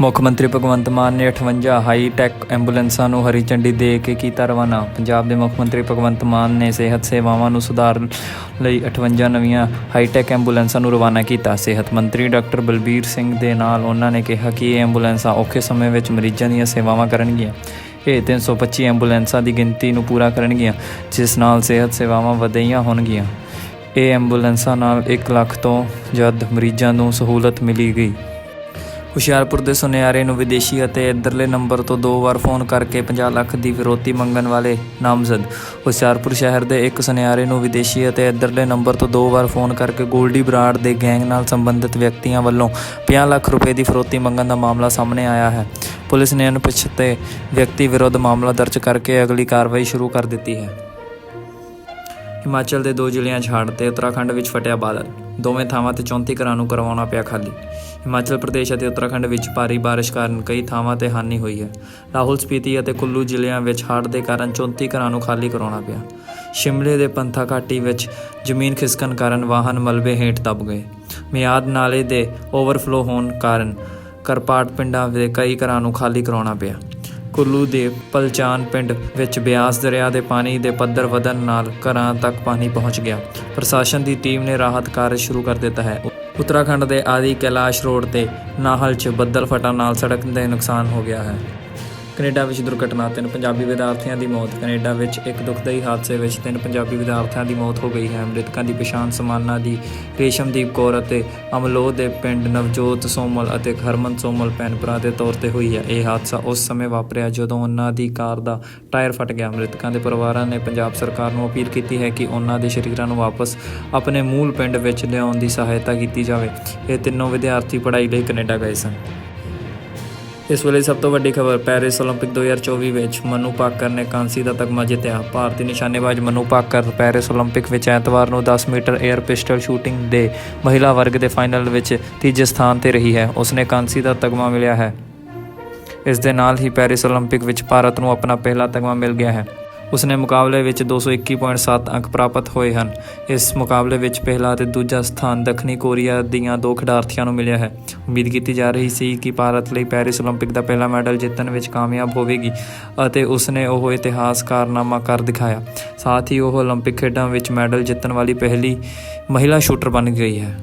ਮੁੱਖ ਮੰਤਰੀ ਭਗਵੰਤ ਮਾਨ ਨੇ 58 ਹਾਈ ਟੈਕ ਐਂਬੂਲੈਂਸਾਂ ਨੂੰ ਹਰੀ ਝੰਡੀ ਦੇ ਕੇ ਕੀਤਾ ਰਵਾਨਾ। ਪੰਜਾਬ ਦੇ ਮੁੱਖ ਮੰਤਰੀ ਭਗਵੰਤ ਮਾਨ ਨੇ ਸਿਹਤ ਸੇਵਾਵਾਂ ਨੂੰ ਸੁਧਾਰਨ ਲਈ 58 ਨਵੀਆਂ ਹਾਈ ਟੈਕ ਐਂਬੂਲੈਂਸਾਂ ਨੂੰ ਰਵਾਨਾ ਕੀਤਾ। ਸਿਹਤ ਮੰਤਰੀ ਡਾਕਟਰ ਬਲਬੀਰ ਸਿੰਘ ਦੇ ਨਾਲ ਉਹਨਾਂ ਨੇ ਕਿਹਾ ਕਿ ਇਹ ਐਂਬੂਲੈਂਸਾਂ ਔਖੇ ਸਮੇਂ ਵਿੱਚ ਮਰੀਜ਼ਾਂ ਦੀਆਂ ਸੇਵਾਵਾਂ ਕਰਨਗੀਆਂ। ਇਹ 325 ਐਂਬੂਲੈਂਸਾਂ ਦੀ ਗਿਣਤੀ ਨੂੰ ਪੂਰਾ ਕਰਨਗੀਆਂ, ਜਿਸ ਨਾਲ ਸਿਹਤ ਸੇਵਾਵਾਂ ਵਧੇਈਆਂ ਹੋਣਗੀਆਂ। ਇਹ ਐਂਬੂਲੈਂਸਾਂ ਨਾਲ 1 ਲੱਖ ਤੋਂ ਜ਼ਿਆਦਾ ਮਰੀਜ਼ਾਂ ਨੂੰ ਸਹੂਲਤ ਮਿਲੀ ਗਈ। ਹੁਸ਼ਿਆਰਪੁਰ ਦੇ ਸੁਨਿਆਰੇ ਨੂੰ ਵਿਦੇਸ਼ੀ ਅਤੇ ਇੱਧਰਲੇ ਨੰਬਰ ਤੋਂ ਦੋ ਵਾਰ ਫੋਨ ਕਰਕੇ 50 ਲੱਖ ਦੀ ਫਿਰੋਤੀ ਮੰਗਣ ਵਾਲੇ ਨਾਮਜ਼ਦ। ਹੁਸ਼ਿਆਰਪੁਰ ਸ਼ਹਿਰ ਦੇ ਇੱਕ ਸੁਨਿਆਰੇ ਨੂੰ ਵਿਦੇਸ਼ੀ ਅਤੇ ਇੱਧਰਲੇ ਨੰਬਰ ਤੋਂ ਦੋ ਵਾਰ ਫੋਨ ਕਰਕੇ ਗੋਲਡੀ ਬਰਾੜ ਦੇ ਗੈਂਗ ਨਾਲ ਸੰਬੰਧਿਤ ਵਿਅਕਤੀਆਂ ਵੱਲੋਂ 50 ਲੱਖ ਰੁਪਏ ਦੀ ਫਿਰੋਤੀ ਮੰਗਣ ਦਾ ਮਾਮਲਾ ਸਾਹਮਣੇ ਆਇਆ ਹੈ। ਪੁਲਿਸ ਨੇ ਅਣਪਛਾਤੇ ਵਿਅਕਤੀ ਵਿਰੁੱਧ ਮਾਮਲਾ ਦਰਜ ਕਰਕੇ ਅਗਲੀ ਕਾਰਵਾਈ ਸ਼ੁਰੂ ਕਰ ਦਿੱਤੀ ਹੈ। ਹਿਮਾਚਲ ਦੇ ਦੋ ਜ਼ਿਲ੍ਹਿਆਂ ਛਾੜ ਤੇ ਉੱਤਰਾਖੰਡ ਵਿੱਚ ਫਟਿਆ ਬਾਦਲ ਦੋਵੇਂ ਥਾਵਾਂ ਤੇ 34 ਘਰਾਂ ਨੂੰ ਕਰਵਾਉਣਾ ਪਿਆ ਖਾਲੀ। ਹਿਮਾਚਲ ਪ੍ਰਦੇਸ਼ ਅਤੇ ਉੱਤਰਾਖੰਡ ਵਿੱਚ ਭਾਰੀ ਬਾਰਿਸ਼ ਕਾਰਨ ਕਈ ਥਾਵਾਂ ਤੇ ਹਾਨੀ ਹੋਈ ਹੈ। ਲਾਹੌਲ ਸਪੀਤੀ ਅਤੇ ਕੁੱਲੂ ਜ਼ਿਲ੍ਹਿਆਂ ਵਿੱਚ ਹੜ੍ਹ ਦੇ ਕਾਰਨ 34 ਘਰਾਂ ਨੂੰ ਖਾਲੀ ਕਰਾਉਣਾ ਪਿਆ। ਸ਼ਿਮਲੇ ਦੇ ਪੰਥਾ ਘਾਟੀ ਵਿੱਚ ਜ਼ਮੀਨ ਖਿਸਕਣ ਕਾਰਨ ਵਾਹਨ ਮਲਬੇ ਹੇਠ ਦਬ ਗਏ। ਮਿਆਦ ਨਾਲੇ ਦੇ ਓਵਰਫਲੋ ਹੋਣ ਕਾਰਨ ਕਰਪਾਟ ਪਿੰਡਾਂ ਦੇ ਕਈ ਘਰਾਂ ਨੂੰ ਖਾਲੀ ਕਰਾਉਣਾ ਪਿਆ। ਕੁੱਲੂ ਦੇ ਪਲਚਾਨ ਪਿੰਡ ਵਿੱਚ ਬਿਆਸ ਦਰਿਆ ਦੇ ਪਾਣੀ ਦੇ ਪੱਧਰ ਵਧਣ ਨਾਲ ਘਰਾਂ ਤੱਕ ਪਾਣੀ ਪਹੁੰਚ ਗਿਆ। ਪ੍ਰਸ਼ਾਸਨ ਦੀ ਟੀਮ ਨੇ ਰਾਹਤ ਕਾਰਜ ਸ਼ੁਰੂ ਕਰ ਦਿੱਤਾ ਹੈ। ਉੱਤਰਾਖੰਡ ਦੇ ਆਦੀ ਕੈਲਾਸ਼ ਰੋਡ ਤੇ ਨਾਹਲ 'ਚ ਬੱਦਲ ਫਟਣ ਨਾਲ ਸੜਕ ਦੇ ਨੁਕਸਾਨ ਹੋ ਗਿਆ ਹੈ। ਕੈਨੇਡਾ ਵਿੱਚ ਦੁਰਘਟਨਾ, ਤਿੰਨ ਪੰਜਾਬੀ ਵਿਦਿਆਰਥੀਆਂ ਦੀ ਮੌਤ, ਕੈਨੇਡਾ ਵਿੱਚ ਇੱਕ ਦੁਖਦਾਈ ਹਾਦਸੇ ਵਿੱਚ ਤਿੰਨ ਪੰਜਾਬੀ ਵਿਦਿਆਰਥੀਆਂ ਦੀ ਮੌਤ ਹੋ ਗਈ ਹੈ। ਮ੍ਰਿਤਕਾਂ ਦੀ ਪਛਾਣ ਸਮਾਨਾ ਦੀ ਰੇਸ਼ਮਦੀਪ ਕੌਰ ਅਤੇ ਅਮਲੋਹ ਦੇ ਪਿੰਡ ਨਵਜੋਤ ਸੋਮਲ ਅਤੇ ਹਰਮਨ ਸੋਮਲ ਭੈਣ ਭਰਾ ਦੇ ਤੌਰ ਤੇ ਹੋਈ ਹੈ। ਇਹ ਹਾਦਸਾ ਉਸ ਸਮੇਂ ਵਾਪਰਿਆ ਜਦੋਂ ਉਹਨਾਂ ਦੀ ਕਾਰ ਦਾ ਟਾਇਰ ਫਟ ਗਿਆ। ਮ੍ਰਿਤਕਾਂ ਦੇ ਪਰਿਵਾਰਾਂ ਨੇ ਪੰਜਾਬ ਸਰਕਾਰ ਨੂੰ ਅਪੀਲ ਕੀਤੀ ਹੈ ਕਿ ਉਹਨਾਂ ਦੇ ਸ਼ਰੀਰਾਂ ਨੂੰ ਵਾਪਸ ਆਪਣੇ ਮੂਲ ਪਿੰਡ ਵਿੱਚ ਲਿਆਉਣ ਦੀ ਸਹਾਇਤਾ ਕੀਤੀ ਜਾਵੇ। ਇਹ ਤਿੰਨੋਂ ਵਿਦਿਆਰਥੀ ਪੜ੍ਹਾਈ ਲਈ ਕੈਨੇਡਾ ਗਏ ਸਨ। ਇਸ ਵੇਲੇ ਸਭ ਤੋਂ ਵੱਡੀ ਖਬਰ ਪੈਰਿਸ 올림픽 2024 ਵਿੱਚ ਮਨੂ ਪਾਕਰ ਨੇ ਕਾਂਸੀ ਦਾ ਤਗਮਾ ਜਿੱਤਿਆ। ਭਾਰਤੀ ਨਿਸ਼ਾਨੇਬਾਜ਼ ਮਨੂ ਪਾਕਰ ਪੈਰਿਸ 올림픽 ਵਿੱਚ ਐਤਵਾਰ ਨੂੰ 10 ਮੀਟਰ 에ਅਰ ਪਿਸਟਲ ਸ਼ੂਟਿੰਗ ਦੇ ਮਹਿਲਾ ਵਰਗ ਦੇ ਫਾਈਨਲ ਵਿੱਚ ਤੀਜੇ ਸਥਾਨ ਤੇ ਰਹੀ ਹੈ। ਉਸਨੇ ਕਾਂਸੀ ਦਾ ਤਗਮਾ ਮਿਲਿਆ ਹੈ। ਇਸ ਦੇ ਨਾਲ ਹੀ ਪੈਰਿਸ 올림픽 ਵਿੱਚ ਭਾਰਤ ਨੂੰ ਆਪਣਾ ਪਹਿਲਾ ਤਗਮਾ ਮਿਲ ਗਿਆ ਹੈ। ਉਸਨੇ ਮੁਕਾਬਲੇ ਵਿੱਚ 221.7 ਅੰਕ ਪ੍ਰਾਪਤ ਹੋਏ ਹਨ ਇਸ ਮੁਕਾਬਲੇ ਵਿੱਚ ਪਹਿਲਾ ਅਤੇ ਦੂਜਾ ਸਥਾਨ ਦੱਖਣੀ ਕੋਰੀਆ ਦੀਆਂ ਦੋ ਖਿਡਾਰਥੀਆਂ ਨੂੰ ਮਿਲਿਆ ਹੈ ਉਮੀਦ ਕੀਤੀ ਜਾ ਰਹੀ ਸੀ ਕਿ ਭਾਰਤ ਲਈ ਪੈਰਿਸ 올림픽 ਦਾ ਪਹਿਲਾ ਮੈਡਲ ਜਿੱਤਣ ਵਿੱਚ ਕਾਮਯਾਬ ਹੋਵੇਗੀ ਅਤੇ ਉਸਨੇ ਉਹ ਇਤਿਹਾਸ ਕਾਰਨਾਮਾ ਕਰ ਦਿਖਾਇਆ ਸਾਥ ਹੀ ਉਹ 올림픽 ਖੇਡਾਂ ਵਿੱਚ ਮੈਡਲ ਜਿੱਤਣ ਵਾਲੀ ਪਹਿਲੀ ਮਹਿਲਾ ਸ਼ੂਟਰ ਬਣ ਗਈ ਹੈ